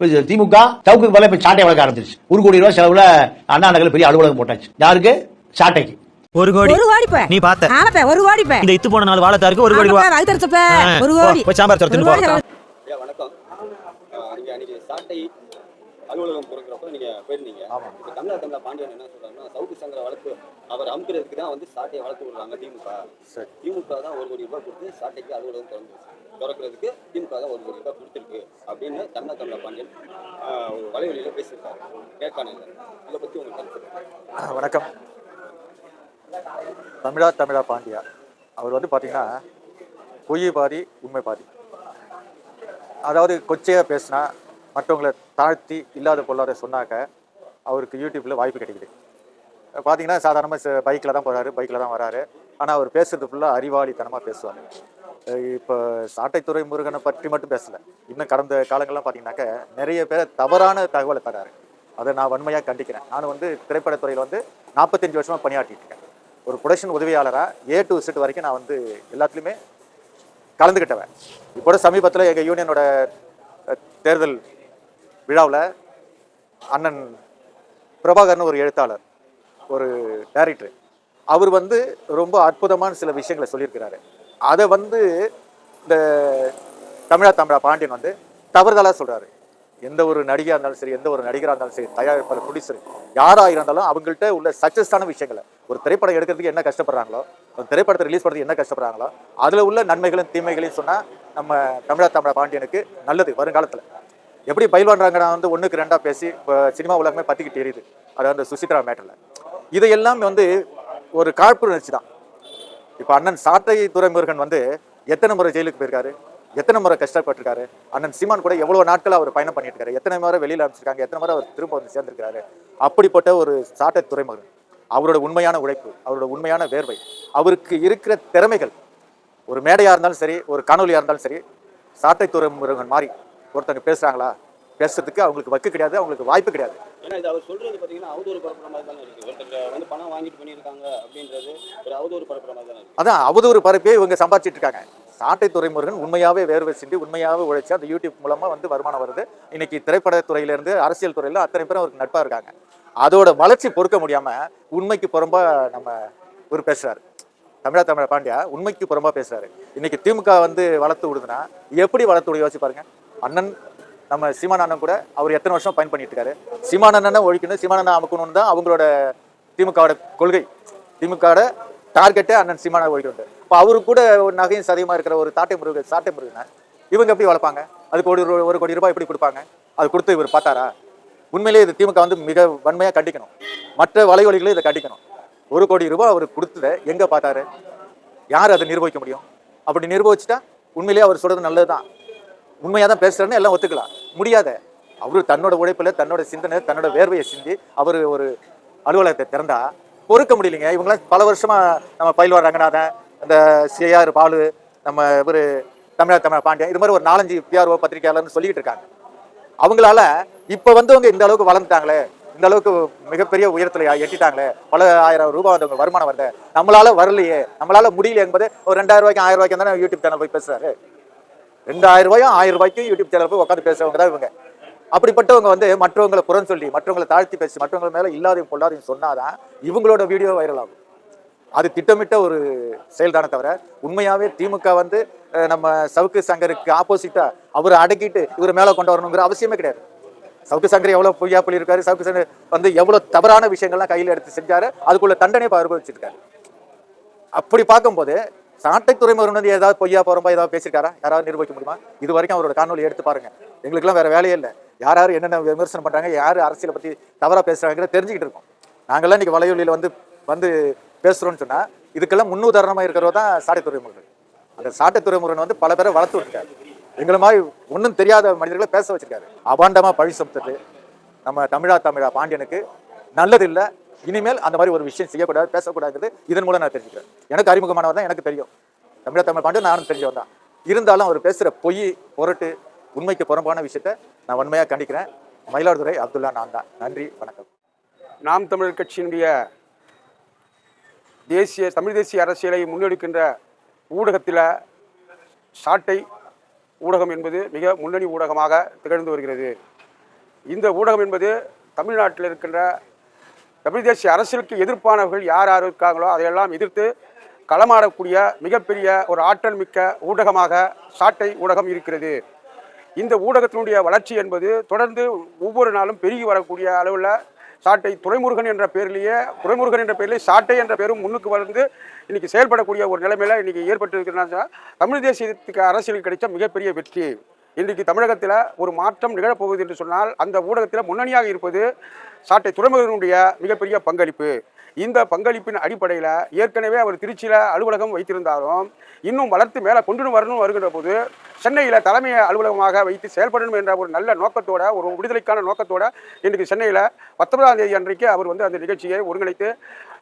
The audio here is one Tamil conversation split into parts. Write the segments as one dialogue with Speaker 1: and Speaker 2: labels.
Speaker 1: திமுக சவுக்கு போல இப்ப சாட்டை வளர்க்க ஆரம்பிச்சிருச்சு. ஒரு கோடி ரூபாய் செலவுல அண்ணா நகர்ல பெரிய அலுவலகம் போட்டாச்சு. யாருக்கு? சாட்டைக்கு.
Speaker 2: ஒரு கோடி.
Speaker 3: ஒரு கோடி பே
Speaker 2: நீ பார்த்த.
Speaker 3: ஆமாப்பா ஒரு கோடி பே
Speaker 2: இந்த இத்து போன நாலு வாழத்தாருக்கு ஒரு கோடி ரூபா.
Speaker 3: வகுத்தரச்சப்ப
Speaker 2: ஆ,
Speaker 3: ஒரு கோடி.
Speaker 2: போய் சாம்பார் போ.
Speaker 4: ஐயா வணக்கம். ஆஹ் நீங்க அன்னைக்கு சாட்டை அலுவலகம் பொறுக்கிறப்ப நீங்க போயிருந்தீங்க. இப்போ தமிழா தமிழா பாண்டியன் என்ன சொல்றாருன்னா சவுக்கு சங்கர வளர்ப்பு அவர் அமுக்கிறதுக்கு தான் வந்து சாட்டையை வளர்த்து விடுறாங்க திமுக. திமுக தான் ஒரு கோடி ரூபாய் கொடுத்து சாட்டைக்கு அலுவலகம் திறந்து திறக்கிறதுக்கு திமுக ஒரு கோடி ரூபாய் கொடுத்துருக்கு அப்படின்னு தமிழா தமிழா பாண்டியன் ஒரு வலைவலியில பேசியிருக்காரு. நேர்காணல இதை. பற்றி உங்களுக்கு கருத்து
Speaker 5: வணக்கம். தமிழா தமிழா பாண்டியா. அவர் வந்து பார்த்தீங்கன்னா பொய் பாதி உண்மை பாதி. அதாவது கொச்சையாக பேசினா மற்றவங்களை தாழ்த்தி இல்லாத பொருளாத சொன்னாக்க அவருக்கு யூடியூப்பில் வாய்ப்பு கிடைக்குது. பார்த்தீங்கன்னா சாதாரணமாக பைக்கில் தான் போகிறாரு பைக்கில் தான் வராரு. ஆனால் அவர் பேசுறது ஃபுல்லாக அறிவாளித்தனமாக பேசுவார். இப்போ சாட்டைத்துறை முருகனை பற்றி மட்டும் பேசலை. இன்னும் கடந்த காலங்கள்லாம் பார்த்தீங்கன்னாக்க நிறைய பேர் தவறான தகவலை தராரு. அதை நான் வன்மையாக கண்டிக்கிறேன். நான் வந்து திரைப்படத்துறையில் வந்து நாற்பத்தஞ்சு வருஷமாக பணியாற்றிட்டு இருக்கேன். ஒரு ப்ரொடக்ஷன் உதவியாளராக ஏ டு செட் வரைக்கும் நான் வந்து எல்லாத்துலேயுமே கலந்துக்கிட்டவன் இப்போ சமீபத்தில் எங்கள் யூனியனோட தேர்தல் விழாவில் அண்ணன் பிரபாகர்னு ஒரு எழுத்தாளர் ஒரு டைரக்டர் அவர் வந்து ரொம்ப அற்புதமான சில விஷயங்களை சொல்லியிருக்கிறாரு. அதை வந்து இந்த தமிழா தமிழா பாண்டியன் வந்து தவறுதலாக சொல்கிறாரு எந்த ஒரு நடிகையாக இருந்தாலும் சரி எந்த ஒரு நடிகராக இருந்தாலும் சரி தயாரிப்பாளர் ப்ரொடியூசர் யாராக இருந்தாலும் அவங்கள்ட்ட உள்ள சக்ஸஸான விஷயங்களை ஒரு திரைப்படம் எடுக்கிறதுக்கு என்ன கஷ்டப்படுறாங்களோ ஒரு திரைப்படத்தை ரிலீஸ் பண்ணுறதுக்கு என்ன கஷ்டப்படுறாங்களோ அதில் உள்ள நன்மைகளும் தீமைகளையும் சொன்னால் நம்ம தமிழா தமிழா பாண்டியனுக்கு நல்லது வருங்காலத்தில். எப்படி பயில்வான்றாங்க நான் வந்து ஒன்றுக்கு ரெண்டாக பேசி இப்போ சினிமா உலகமே பற்றிக்கிட்டு எரியுது அதாவது அந்த சுசித்ரா மேட்டரில். இதையெல்லாம் வந்து ஒரு காழ்ப்புணர்ச்சி தான் இப்போ அண்ணன் சாட்டை துறைமுருகன் வந்து எத்தனை முறை ஜெயிலுக்கு போயிருக்காரு? எத்தனை முறை கஷ்டப்பட்டிருக்காரு? அண்ணன் சீமான் கூட எவ்வளோ நாட்கள் அவர் பயணம் பண்ணிட்டு இருக்காரு எத்தனை முறை வெளியில் அனுப்பிச்சிருக்காங்க? எத்தனை முறை அவர் திரும்ப வந்து சேர்ந்திருக்காரு அப்படிப்பட்ட ஒரு சாட்டை துறைமுருகன். அவரோட உண்மையான உழைப்பு அவரோட உண்மையான வேர்வை அவருக்கு இருக்கிற திறமைகள் ஒரு மேடையாக இருந்தாலும் சரி ஒரு காணொலியாக இருந்தாலும் சரி சாட்டை துறைமுருகன் மாதிரி ஒருத்தங்க பேசுகிறாங்களா பேசுறதுக்கு அவங்களுக்கு வக்கு கிடையாது அவங்களுக்கு வாய்ப்பு கிடையாது.
Speaker 4: ஏன்னா இது அவர் சொல்றது பாத்தீங்கன்னா அவதூறு பரப்புற மாதிரி தானே இருக்கு. ஒருத்தர் வந்து பணம் வாங்கிட்டு பண்ணியிருக்காங்க அப்படின்றது ஒரு அவதூறு பரப்புற மாதிரி தானே
Speaker 5: அதான் அவதூறு பரப்பே இவங்க சம்பாதிச்சிட்டு இருக்காங்க. சாட்டை துறைமுருகன் உண்மையாவே வேர்வை சிந்தி உண்மையாவே உழைச்சு அந்த யூடியூப் மூலமா வந்து வருமானம் வருது. இன்னைக்கு திரைப்படத் துறையில இருந்து அரசியல் துறையில அத்தனை பேரும் அவருக்கு நட்பா இருக்காங்க. அதோட வளர்ச்சி பொறுக்க முடியாம உண்மைக்கு புறம்பா நம்ம ஒரு பேசுறாரு. தமிழா தமிழ பாண்டியா உண்மைக்கு புறம்பா பேசுறாரு. இன்னைக்கு திமுக வந்து வளர்த்து விடுதுன்னா எப்படி வளர்த்து விட யோசிச்சு பாருங்க. அண்ணன் நம்ம சீமான் அண்ணன் கூட அவர் எத்தனை வருஷம் பயன் பண்ணிட்டு இருக்காரு சீமான் அண்ணனை ஒழிக்கணும் சீமான் அண்ணன் அமுக்கணும்னு தான் அவங்களோட திமுகவோட கொள்கை. திமுகவோட டார்கெட்டே அண்ணன் சீமானை ஒழிக்கணும் இப்போ அவரு கூட ஒரு நகையும் சதியமா இருக்கிற ஒரு தாட்டை முருகன் சாட்டை முருகனை இவங்க எப்படி வளர்ப்பாங்க? அதுக்கு ஒரு ஒரு கோடி ரூபாய் எப்படி கொடுப்பாங்க? அது கொடுத்து இவர் பார்த்தாரா? உண்மையிலேயே இது திமுக வந்து மிக வன்மையாக கண்டிக்கணும். மற்ற வலைவலிகளும் இதை கண்டிக்கணும். ஒரு கோடி ரூபாய் அவர் கொடுத்தத எங்கே பார்த்தாரு? யார் அதை நிர்வகிக்க முடியும்? அப்படி நிர்வகிச்சுட்டா உண்மையிலேயே அவர் சொல்றது நல்லதுதான். உண்மையாக தான் பேசுகிறேன்னு எல்லாம் ஒத்துக்கலாம். முடியாத. அவரு தன்னோட உழைப்பில் தன்னோட சிந்தனை தன்னோட வேர்வையை சிந்தி அவர் ஒரு அலுவலகத்தை திறந்தா பொறுக்க முடியலைங்க. இவங்களாம் பல வருஷமா நம்ம பயில்வார் ரங்கநாதன் இந்த சிஆர் பாலு நம்ம இவர் தமிழா தமிழ பாண்டியன் இது மாதிரி ஒரு நாலஞ்சு பிஆர்ஓ பத்திரிகையாளர்னு சொல்லிட்டு இருக்காங்க. அவங்களால இப்ப வந்தவங்க இந்த அளவுக்கு வளர்ந்துட்டாங்களே இந்த அளவுக்கு மிகப்பெரிய உயரத்துல எட்டிட்டாங்களே பல ஆயிரம் ரூபாய் வந்தவங்க வருமானம் வருது. நம்மளால வரலையே நம்மளால முடியல என்பது ஒரு ரெண்டாயிரம் ரூபாய்க்கு ஆயிரம் ரூபாய்க்கு தானே யூடியூப் சேனல் போய் பேசுறாரு. ரெண்டாயிரம் ரூபாயும் ஆயிரம் ரூபாய்க்கும் யூடியூப் சேனல் போய் உட்காந்து பேசுறவங்க தான் இவங்க. அப்படிப்பட்டவங்க வந்து மற்றவங்களை புறம் சொல்லி மற்றவங்களை தாழ்த்தி பேசி மற்றவங்க மேலே இல்லாதையும் பொல்லாதையும் சொன்னாதான் இவங்களோட வீடியோ வைரல் ஆகும். அது திட்டமிட்ட ஒரு செயல்தானே தவிர உண்மையாகவே திமுக வந்து நம்ம சவுக்கு சங்கருக்கு ஆப்போசிட்டாக அவரை அடக்கிட்டு இவர் மேலே கொண்டு வரணுங்கிற அவசியமே கிடையாது. சவுக்கு சங்கர் எவ்வளோ பொய்யா இருக்காரு சவுக்கு சங்கர் வந்து எவ்வளோ தவறான விஷயங்கள்லாம் கையில் எடுத்து செஞ்சாரு அதுக்குள்ள தண்டனை இப்ப அனுபவிச்சிருக்காரு. அப்படி பார்க்கும்போது சாட்டை துறைமுகம் வந்து ஏதாவது பொய்யா போகிறப்ப ஏதாவது பேசியிருக்காரா? யாராவது நிரூபிக்க முடியுமா? இது வரைக்கும் அவரோட காணொலி எடுத்து பாருங்க. எங்களுக்குலாம் வேற வேலையே இல்லை. யார் யார் என்னென்ன விமர்சனம் பண்றாங்க யார் அரசியலை பத்தி தவறா பேசுறாங்க தெரிஞ்சுக்கிட்டு இருக்கோம். நாங்கெல்லாம் இன்னைக்கு வலையொலியில வந்து வந்து பேசுறோம்னு சொன்னா இதுக்கெல்லாம் முன்னுதாரணமா இருக்கிறவர் தான் சாட்டை துறைமுகன் அந்த சாட்டை துறைமுகன் வந்து பல பேரை வளர்த்து விட்டுருக்காரு எங்களை மாதிரி ஒன்றும் தெரியாத மனிதர்களை பேச வச்சிருக்காரு. அபாண்டமா பழி சுமத்துட்டு நம்ம தமிழா தமிழா பாண்டியனுக்கு. நல்லது இல்லை இனிமேல் அந்த மாதிரி ஒரு விஷயம் செய்யக்கூடாது பேசக்கூடாது இதன் மூலம் நான் தெரிஞ்சுக்கிறேன். எனக்கு அறிமுகமானவர் தான் எனக்கு தெரியும். தமிழ தமிழ் பாண்டு நானும் தெரிஞ்சவன் தான். இருந்தாலும் அவர் பேசுகிற பொய் பொருட்டு உண்மைக்கு புறம்பான விஷயத்த நான் வன்மையாக கண்டிக்கிறேன். மயிலாடுதுறை அப்துல்லா நான் தான். நன்றி வணக்கம்.
Speaker 6: நாம் தமிழர் கட்சியினுடைய தேசிய தமிழ் தேசிய அரசியலை முன்னெடுக்கின்ற ஊடகத்தில் சாட்டை ஊடகம் என்பது மிக முன்னணி ஊடகமாக திகழ்ந்து வருகிறது. இந்த ஊடகம் என்பது தமிழ்நாட்டில் இருக்கின்ற தமிழ் தேசிய அரசியலுக்கு எதிர்ப்பானவர்கள் யார் யார் இருக்காங்களோ அதையெல்லாம் எதிர்த்து களமாடக்கூடிய மிகப்பெரிய ஒரு ஆற்றல் மிக்க ஊடகமாக சாட்டை ஊடகம் இருக்கிறது. இந்த ஊடகத்தினுடைய வளர்ச்சி என்பது தொடர்ந்து ஒவ்வொரு நாளும் பெருகி வரக்கூடிய அளவில் சாட்டை துரைமுருகன் என்ற பேரிலேயே துரைமுருகன் என்ற பேரிலே சாட்டை என்ற பேரும் முன்னுக்கு வந்து இன்னைக்கு செயல்படக்கூடிய ஒரு நிலைமையில இன்னைக்கு ஏற்பட்டிருக்கிறதுனா தமிழ் தேசியத்துக்கு அரசியலுக்கு கிடைச்ச மிகப்பெரிய வெற்றி. இன்றைக்கு தமிழகத்தில் ஒரு மாற்றம் நிகழப்போகுது என்று சொன்னால் அந்த ஊடகத்தில் முன்னணியாக இருப்பது சாட்டை துறைமுகனுடைய மிகப்பெரிய பங்களிப்பு. இந்த பங்களிப்பின் அடிப்படையில் ஏற்கனவே அவர் திருச்சியில் அலுவலகம் வைத்திருந்தாலும் இன்னும் வளர்த்து மேலே கொண்டு வரணும் வருகின்ற போது சென்னையில் தலைமை அலுவலகமாக வைத்து செயல்படணும் என்ற ஒரு நல்ல நோக்கத்தோட ஒரு விடுதலைக்கான நோக்கத்தோட இன்றைக்கு சென்னையில் பத்தொன்பதாம் தேதி அன்றைக்கு அவர் வந்து அந்த நிகழ்ச்சியை ஒருங்கிணைத்து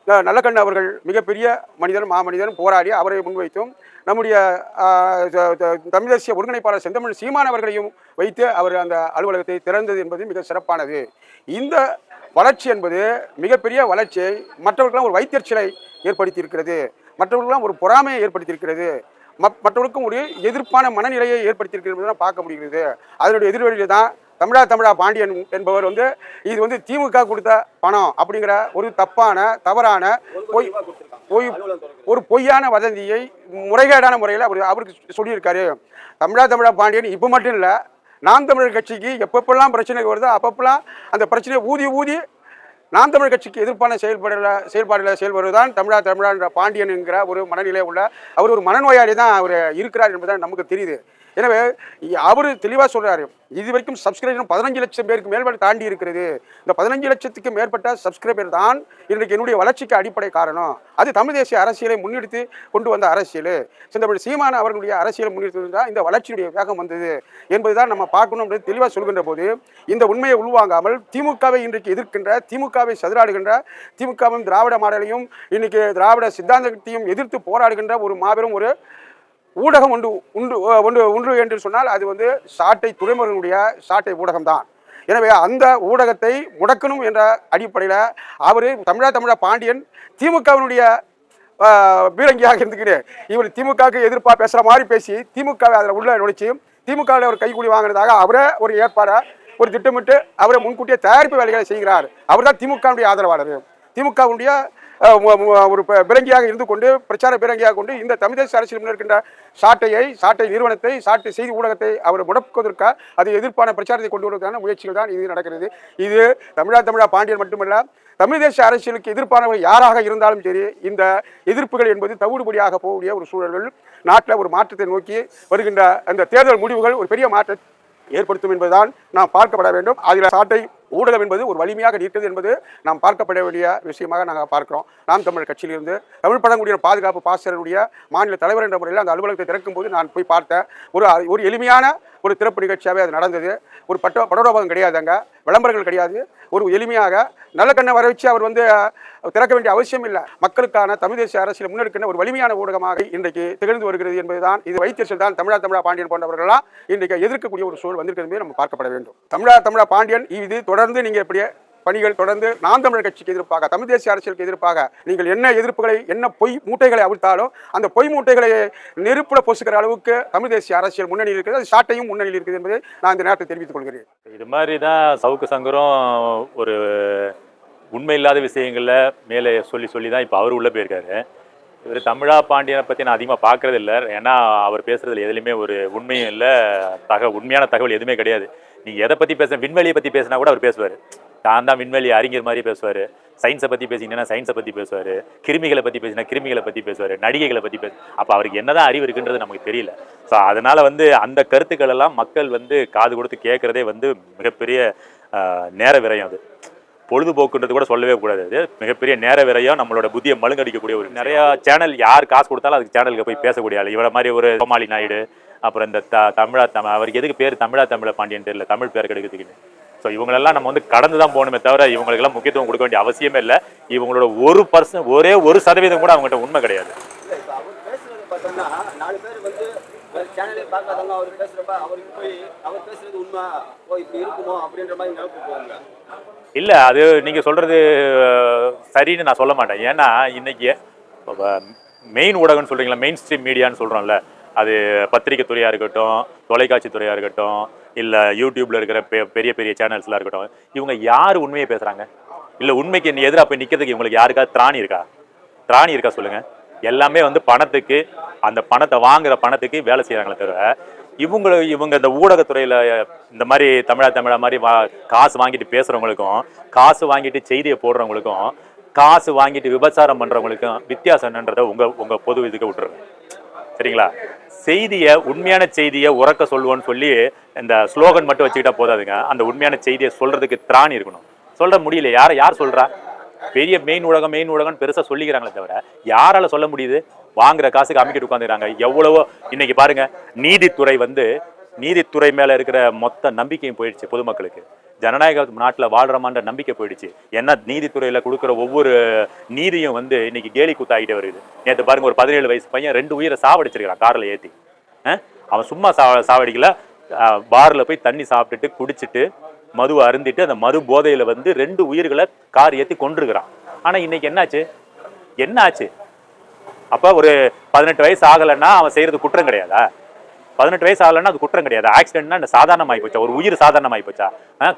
Speaker 6: நல்லக்கண்ணு அவர்கள் மிகப்பெரிய மனிதன் மாமனிதன் போராடி அவரை முன்வைத்தும் நம்முடைய ஆஹ், தமிழ் தேசிய ஒருங்கிணைப்பாளர் செந்தமிழ் சீமான் அவர்களையும் வைத்து அவர் அந்த அலுவலகத்தை திறந்தது என்பது மிக சிறப்பானது. இந்த வளர்ச்சி என்பது மிகப்பெரிய வளர்ச்சியை மற்றவர்களுக்கெல்லாம் ஒரு வைத்தியர்ச்சிலை ஏற்படுத்தியிருக்கிறது. மற்றவர்களுக்கெல்லாம் ஒரு பொறாமையை ஏற்படுத்தியிருக்கிறது. மற்றவர்களுக்கும் ஒரு எதிர்ப்பான மனநிலையை ஏற்படுத்தியிருக்கிறது பார்க்க முடிகிறது. அதனுடைய எதிர்வழியில் தான் தமிழா தமிழா பாண்டியன் என்பவர் வந்து இது வந்து திமுக கொடுத்த பணம் அப்படிங்கிற ஒரு தப்பான தவறான பொய் பொய் ஒரு பொய்யான வதந்தியை முறைகேடான முறையில் அவர் அவருக்கு சொல்லியிருக்காரு. தமிழா தமிழா பாண்டியன் இப்போ மட்டும் இல்லை நாம் தமிழர் கட்சிக்கு எப்பப்பெல்லாம் பிரச்சனை வருதோ அப்பப்பெல்லாம் அந்த பிரச்சனையை ஊதி ஊதி நாம் தமிழ் கட்சிக்கு எதிர்ப்பான செயல்பாடுல செயல்பாடுல செயல்படுவதுதான் தமிழா தமிழா என்ற பாண்டியன் என்கிற ஒரு மனநிலை உள்ள அவர் ஒரு மனநோயாளி தான் அவர் இருக்கிறார் என்பதுதான் நமக்கு தெரியுது. எனவே அவர் தெளிவாக சொல்கிறாரு இது வரைக்கும் சப்ஸ்கிரைபர் பதினஞ்சு லட்சம் பேருக்கு மேற்பட தாண்டி இருக்கிறது. இந்த பதினஞ்சு லட்சத்துக்கு மேற்பட்ட சப்ஸ்கிரைபர் தான் இன்றைக்கு என்னுடைய வளர்ச்சிக்கு அடிப்படை காரணம். அது தமிழ் தேசிய அரசியலை முன்னெடுத்து கொண்டு வந்த அரசியல். செந்தமிழ் சீமான அவர்களுடைய அரசியலை முன்னெடுத்து தான் இந்த வளர்ச்சியுடைய வேகம் வந்தது என்பதுதான் நம்ம பார்க்கணும் அப்படின்னு தெளிவாக சொல்கின்ற போது இந்த உண்மையை உள்வாங்காமல் திமுகவை இன்றைக்கு எதிர்க்கின்ற திமுகவை சதுராடுகின்ற திமுகவும் திராவிட மாடலையும் இன்னைக்கு திராவிட சித்தாந்தத்தையும் எதிர்த்து போராடுகின்ற ஒரு மாபெரும் ஒரு ஊடகம் ஒன்று உண்டு ஒன்று ஒன்று என்று சொன்னால் அது வந்து சாட்டை துறைமுகனுடைய சாட்டை ஊடகம்தான். எனவே அந்த ஊடகத்தை முடக்கணும் என்ற அடிப்படையில் அவர் தமிழா தமிழா பாண்டியன் திமுகவினுடைய பீரங்கியாக இருந்துக்கிட்டு இவர் திமுகவுக்கு எதிர்ப்பாக பேசுகிற மாதிரி பேசி திமுகவை அதில் உள்ள நுழைச்சி திமுகவில் ஒரு கைக்கூலி வாங்கினதாக அவரே ஒரு ஏற்பாடை ஒரு திட்டமிட்டு அவரை முன்கூட்டியே தயாரிப்பு வேலைகளை செய்கிறார். அவர் தான் திமுகவுடைய ஆதரவாளர். திமுகவுடைய ஒரு ப- பிறங்கியாக இருந்து கொண்டு பிரச்சார பிறங்கியாக கொண்டு இந்த தமிழ் தேசிய அரசியல் முன்னெடுக்கின்ற சாட்டையை சாட்டை நிறுவனத்தை சாட்டை செய்தி ஊடகத்தை அவர் முடக்குவதற்காக அது எதிர்ப்பான பிரச்சாரத்தை கொண்டு வருவதற்கான முயற்சிகள் தான் இது நடக்கிறது. இது தமிழா தமிழா பாண்டியன் மட்டுமல்ல தமிழ் தேசிய அரசியலுக்கு எதிர்ப்பானவர் யாராக இருந்தாலும் சரி இந்த எதிர்ப்புகள் என்பது தவிடுபடியாக போகக்கூடிய ஒரு சூழல்கள் நாட்டில் ஒரு மாற்றத்தை நோக்கி வருகின்ற அந்த தேர்தல் முடிவுகள் ஒரு பெரிய மாற்றத்தை ஏற்படுத்தும் என்பதுதான் நாம் பார்க்கப்பட வேண்டும். அதில் சாட்டை ஊடகம் என்பது ஒரு வலிமையாக நிற்கிறது என்பது நாம் பார்க்கப்பட வேண்டிய விஷயமாக நாங்கள் பார்க்கிறோம். நாம் தமிழர் கட்சியிலிருந்து தமிழ் பழங்குடியினர் பாதுகாப்பு பாசரனுடைய மாநில தலைவர் என்ற முறையில் அந்த அலுவலகத்தை திறக்கும் போது நான் போய் பார்த்தேன் ஒரு ஒரு எளிமையான ஒரு திறப்பு நிகழ்ச்சியாகவே அது நடந்தது. ஒரு பட்ட படோடோபம் கிடையாது அங்கே விளம்பரங்கள் கிடையாது. ஒரு எளிமையாக நல்ல கண்ணை வர வச்சு அவர் வந்து திறக்க வேண்டிய அவசியம் இல்லை. மக்களுக்கான தமிழ் தேசிய அரசியல் முன்னெடுக்கின்ற ஒரு வலிமையான ஊடகமாக இன்றைக்கு திகழ்ந்து வருகிறது என்பதுதான் இது வைத்தியர்கள் தான் தமிழா தமிழா பாண்டியன் போன்றவர்கள்லாம் இன்றைக்கு எதிர்க்கக்கூடிய ஒரு சூழல் வந்திருக்கிறது நம்ம பார்க்கப்பட வேண்டும். தமிழா தமிழா பாண்டியன் இது தொடர்ந்து நீங்கள் இப்படியே பணிகள் தொடர்ந்து நாம் தமிழர் கட்சிக்கு எதிர்ப்பாக தமிழ் தேசிய அரசியலுக்கு எதிர்ப்பாக நீங்கள் என்ன எதிர்ப்புகளை என்ன பொய் மூட்டைகளை அவிழ்த்தாலும் அந்த பொய் மூட்டைகளை நெருப்புல பொசுக்கிற அளவுக்கு தமிழ் தேசிய அரசியல் முன்னணியில் இருக்கிறது அது சாட்டையும் முன்னணியில் இருக்குது என்பதை நான் இந்த நேரத்தில் தெரிவித்துக் கொள்கிறேன்.
Speaker 3: இது மாதிரி தான் சவுக்கு சங்கரும் ஒரு உண்மை இல்லாத விஷயங்களில் மேலே சொல்லி சொல்லி தான் இப்போ அவர் உள்ளே போயிருக்காரு. இவர் தமிழா பாண்டியனை பற்றி நான் அதிகமாக பார்க்குறது இல்லை ஏன்னா அவர் பேசுகிறதுல எதுலையுமே ஒரு உண்மையும் இல்லை தக உண்மையான தகவல் எதுவுமே கிடையாது. நீங்கள் எதை பற்றி பேச விண்வெளியை பற்றி பேசினா கூட அவர் பேசுவார். தான் தான் விண்வெளி அறிஞர் மாதிரி பேசுவார். சயின்ஸை பற்றி பேசிங்கன்னா சயின்ஸை பற்றி பேசுவார். கிருமிகளை பற்றி பேசினா கிருமிகளை பற்றி பேசுவார். நடிகைகளை பற்றி பேசு அப்போ அவருக்கு என்னதான் அறிவு இருக்குன்றது நமக்கு தெரியல. ஸோ அதனால் வந்து அந்த கருத்துக்கள் எல்லாம் மக்கள் வந்து காது கொடுத்து கேட்குறதே வந்து மிகப்பெரிய ஆஹ், நேர விரயம் அது. பொழுதுபோக்குன்றது கூட சொல்லவே கூடாது அது. மிகப்பெரிய நேர விரையும் நம்மளோட புத்தியை மழுங்கடிக்கக்கூடிய ஒரு நிறைய சேனல் யார் காசு கொடுத்தாலும் அதுக்கு சேனலுக்கு போய் பேசக்கூடிய ஆள். இவரை மாதிரி ஒரு கோமாளி நாயுடு அப்புறம் இந்த த தமிழா தமிழ் அவருக்கு எதுக்கு பேர் தமிழா தமிழ பாண்டியன் தெரியல தமிழ் பேர் கிடைக்கிறதுக்கு ஸோ இவங்களெல்லாம் நம்ம வந்து கடந்து தான் போகணுமே தவிர இவங்களுக்கெல்லாம் முக்கியத்துவம் கொடுக்க வேண்டிய அவசியமே இல்லை. இவங்களோட ஒரு பர்சன் ஒரே ஒரு சதவீதம் கூட அவங்ககிட்ட உண்மை கிடையாது.
Speaker 4: சேனலே பார்க்காதவங்க அவர் பேசுறப்ப அவருக்கு போய் அவர் பேசுறது உண்மை ஓ இப்படி இருக்குமோ அப்படின்ற மாதிரி நினைப்பு போவாங்க
Speaker 3: இல்லை அது நீங்கள் சொல்கிறது சரின்னு நான் சொல்ல மாட்டேன். ஏன்னா இன்னைக்கு மெயின் ஊடகம்னு சொல்கிறீங்களா மெயின் ஸ்ட்ரீம் மீடியான்னு சொல்கிறோம்ல அது பத்திரிகை துறையாக இருக்கட்டும் தொலைக்காட்சி துறையாக இருக்கட்டும் இல்லை யூடியூப்பில் இருக்கிற பெ- பெரிய பெரிய சேனல்ஸ்லாம் இருக்கட்டும் இவங்க யார் உண்மையை பேசுகிறாங்க இல்லை உண்மைக்கு எதிராக போய் நிற்கிறதுக்கு இவங்களுக்கு யாருக்காவது திராணி இருக்கா? திராணி இருக்கா சொல்லுங்கள் எல்லாமே வந்து பணத்துக்கு அந்த பணத்தை வாங்குற பணத்துக்கு வேலை செய்கிறாங்களே தவிர இவங்க இவங்க இந்த ஊடகத்துறையில் இந்த மாதிரி தமிழா தமிழா மாதிரி வா காசு வாங்கிட்டு பேசுகிறவங்களுக்கும் காசு வாங்கிட்டு செய்தியை போடுறவங்களுக்கும் காசு வாங்கிட்டு விபச்சாரம் பண்ணுறவங்களுக்கும் வித்தியாசம் என்னன்றதை உங்கள் உங்கள் பொது இதுக்கு விட்டுருங்க. சரிங்களா செய்தியை உண்மையான செய்தியை உறக்க சொல்லுவோன்னு சொல்லி இந்த ஸ்லோகன் மட்டும் வச்சுக்கிட்டா போதாதுங்க. அந்த உண்மையான செய்தியை சொல்றதுக்கு திராணி இருக்கணும். சொல்ற முடியல. யார் யார் சொல்றா? பெரிய மெயின் ஊடகம் மெயின் ஊடகம் பெருசாக சொல்லிக்கிறாங்களே தவிர யாரால சொல்ல முடியுது? வாங்குற காசுக்கு அமைக்கிட்டு உட்காந்துக்கிறாங்க எவ்வளவோ இன்னைக்கு பாருங்க நீதித்துறை வந்து நீதித்துறை மேல இருக்கிற மொத்த நம்பிக்கையும் போயிடுச்சு பொதுமக்களுக்கு. ஜனநாயக நாட்டில் வாழ்கிறமான்ற நம்பிக்கை போயிடுச்சு. ஏன்னா நீதித்துறையில் கொடுக்குற ஒவ்வொரு நீதியும் வந்து இன்னைக்கு கேலி கூத்தாகிட்டே வருது. நேற்று பாருங்க ஒரு பதினேழு வயசு பையன் ரெண்டு உயிரை சாவடிச்சிருக்கிறான் காரில் ஏற்றி அவன் சும்மா சா சாவடிக்கல. பாரில் போய் தண்ணி சாப்பிட்டுட்டு குடிச்சிட்டு மதுவை அருந்திட்டு அந்த மது போதையில் வந்து ரெண்டு உயிர்களை கார் ஏற்றி கொண்டிருக்கிறான் ஆனால் இன்னைக்கு என்னாச்சு? என்னாச்சு? அப்போ ஒரு பதினெட்டு வயசு ஆகலைன்னா அவன் செய்கிறது குற்றம் கிடையாதா? பதினெட்டு வயசு ஆகலன்னா அது குற்றம் கிடையாது. ஆக்சிடென்ட்னா இந்த சாதாரணமாகி போச்சா? ஒரு உயிர் சாதாரணமாகி போச்சா?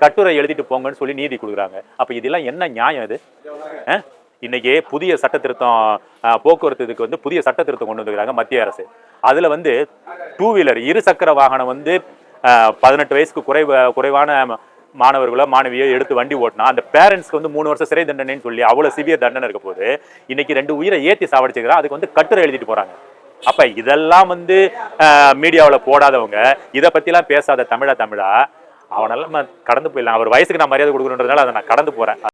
Speaker 3: கட்டுரை எழுதிட்டு போங்கன்னு சொல்லி நீதி கொடுக்குறாங்க. அப்போ இதெல்லாம் என்ன நியாயம் இது? இன்னைக்கு புதிய சட்ட திருத்தம் போக்குவரத்து இதுக்கு வந்து புதிய சட்ட திருத்தம் கொண்டு வந்துருக்காங்க மத்திய அரசு. அதில் வந்து டூ வீலர் இரு சக்கர வாகனம் வந்து பதினெட்டு வயசுக்கு குறைவ குறைவான மாணவர்களோ மாணவியோ எடுத்து வண்டி ஓட்டினா அந்த பேரண்ட்ஸ்க்கு வந்து மூணு வருஷம் சிறை தண்டனைன்னு சொல்லி அவ்வளோ சிவியர் தண்டனை இருக்க போது இன்னைக்கு ரெண்டு உயிரை ஏற்றி சாவடிச்சுக்கிறான் அதுக்கு வந்து கட்டுரை எழுதிட்டு போகிறாங்க அப்ப இதெல்லாம் வந்து மீடியாவில் போடாதவங்க இதை பற்றிலாம் பேசாத தமிழா தமிழா அவனெல்லாம் கடந்து போயிடலாம். அவர் வயசுக்கு நான் மரியாதை கொடுக்கணுன்றதுனால அதை நான் கடந்து போறேன்.